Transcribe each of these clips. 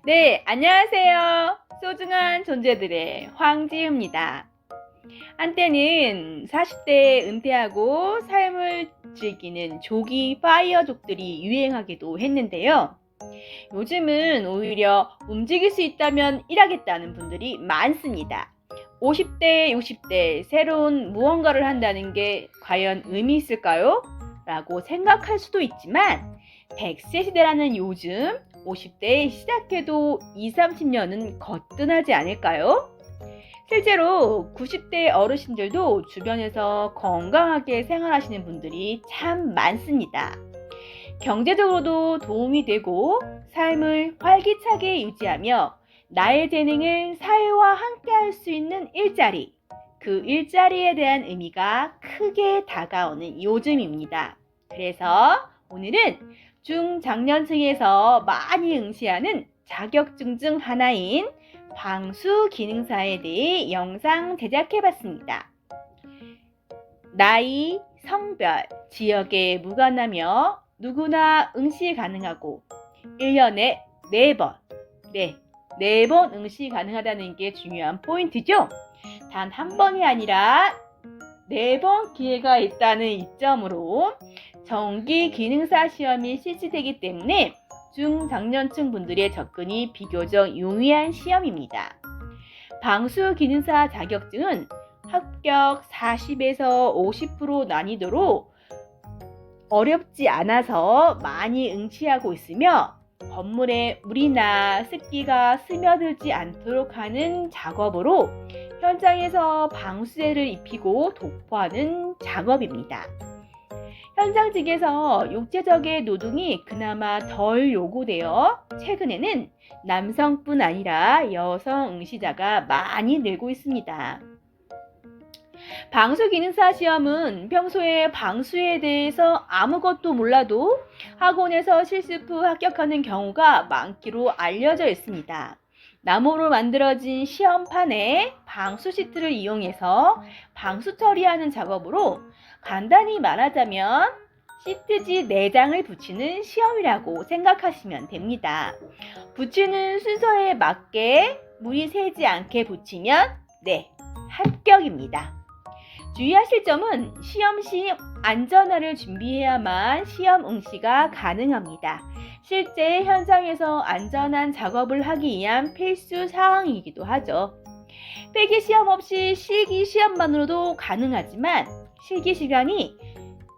네, 안녕하세요. 소중한 존재들의 황지우입니다. 한때는 40대에 은퇴하고 삶을 즐기는 조기 파이어족들이 유행하기도 했는데요. 요즘은 오히려 움직일 수 있다면 일하겠다는 분들이 많습니다. 50대, 60대 새로운 무언가를 한다는 게 과연 의미 있을까요? 라고 생각할 수도 있지만 100세 시대라는 요즘 50대에 시작해도 20, 30년은 거뜬하지 않을까요? 실제로 90대 어르신들도 주변에서 건강하게 생활하시는 분들이 참 많습니다. 경제적으로도 도움이 되고 삶을 활기차게 유지하며 나의 재능을 사회와 함께 할 수 있는 일자리, 그 일자리에 대한 의미가 크게 다가오는 요즘입니다. 그래서 오늘은 중장년층에서 많이 응시하는 자격증 중 하나인 방수 기능사에 대해 영상 제작해 봤습니다. 나이, 성별, 지역에 무관하며 누구나 응시 가능하고 1년에 4번, 네, 4번 응시 가능하다는 게 중요한 포인트죠. 단 한 번이 아니라 4번 기회가 있다는 이점으로 정기 기능사 시험이 실시되기 때문에 중장년층 분들의 접근이 비교적 용이한 시험입니다. 방수 기능사 자격증은 합격 40에서 50% 난이도로 어렵지 않아서 많이 응시하고 있으며 건물에 물이나 습기가 스며들지 않도록 하는 작업으로 현장에서 방수제를 입히고 도포하는 작업입니다. 현장직에서 육체적인 노동이 그나마 덜 요구되어 최근에는 남성뿐 아니라 여성 응시자가 많이 늘고 있습니다. 방수 기능사 시험은 평소에 방수에 대해서 아무것도 몰라도 학원에서 실습 후 합격하는 경우가 많기로 알려져 있습니다. 나무로 만들어진 시험판에 방수 시트를 이용해서 방수 처리하는 작업으로 간단히 말하자면 시트지 4장을 붙이는 시험이라고 생각하시면 됩니다. 붙이는 순서에 맞게 물이 새지 않게 붙이면 네, 합격입니다. 주의하실 점은 시험 시 안전화를 준비해야만 시험 응시가 가능합니다. 실제 현장에서 안전한 작업을 하기 위한 필수 사항이기도 하죠. 필기 시험 없이 실기 시험만으로도 가능하지만 실기 시간이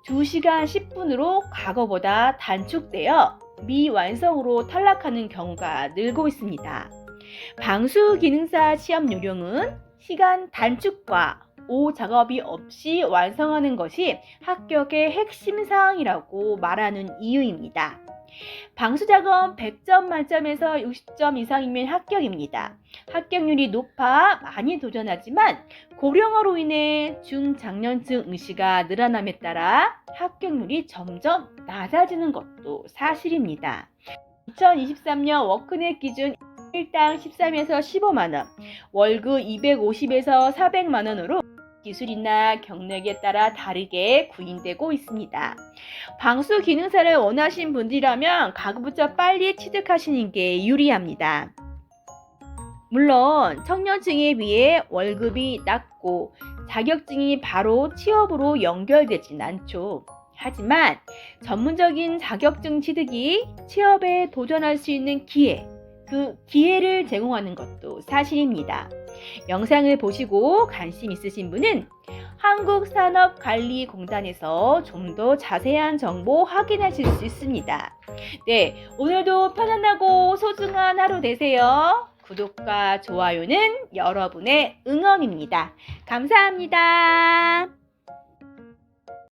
2시간 10분으로 과거보다 단축되어 미완성으로 탈락하는 경우가 늘고 있습니다. 방수 기능사 시험 요령은 시간 단축과 오 작업이 없이 완성하는 것이 합격의 핵심 사항이라고 말하는 이유입니다. 방수 작업 100점 만점에서 60점 이상이면 합격입니다. 합격률이 높아 많이 도전하지만 고령화로 인해 중장년층 응시가 늘어남에 따라 합격률이 점점 낮아지는 것도 사실입니다. 2023년 워크넷 기준 일당 13에서 15만원, 월급 250에서 400만원으로 기술이나 경력에 따라 다르게 구인되고 있습니다. 방수 기능사를 원하신 분들이라면 가급적 빨리 취득하시는 게 유리합니다. 물론 청년층에 비해 월급이 낮고 자격증이 바로 취업으로 연결되진 않죠. 하지만 전문적인 자격증 취득이 취업에 도전할 수 있는 기회, 그 기회를 제공하는 것도 사실입니다. 영상을 보시고 관심 있으신 분은 한국산업관리공단에서 좀 더 자세한 정보 확인하실 수 있습니다. 네, 오늘도 편안하고 소중한 하루 되세요. 구독과 좋아요는 여러분의 응원입니다. 감사합니다.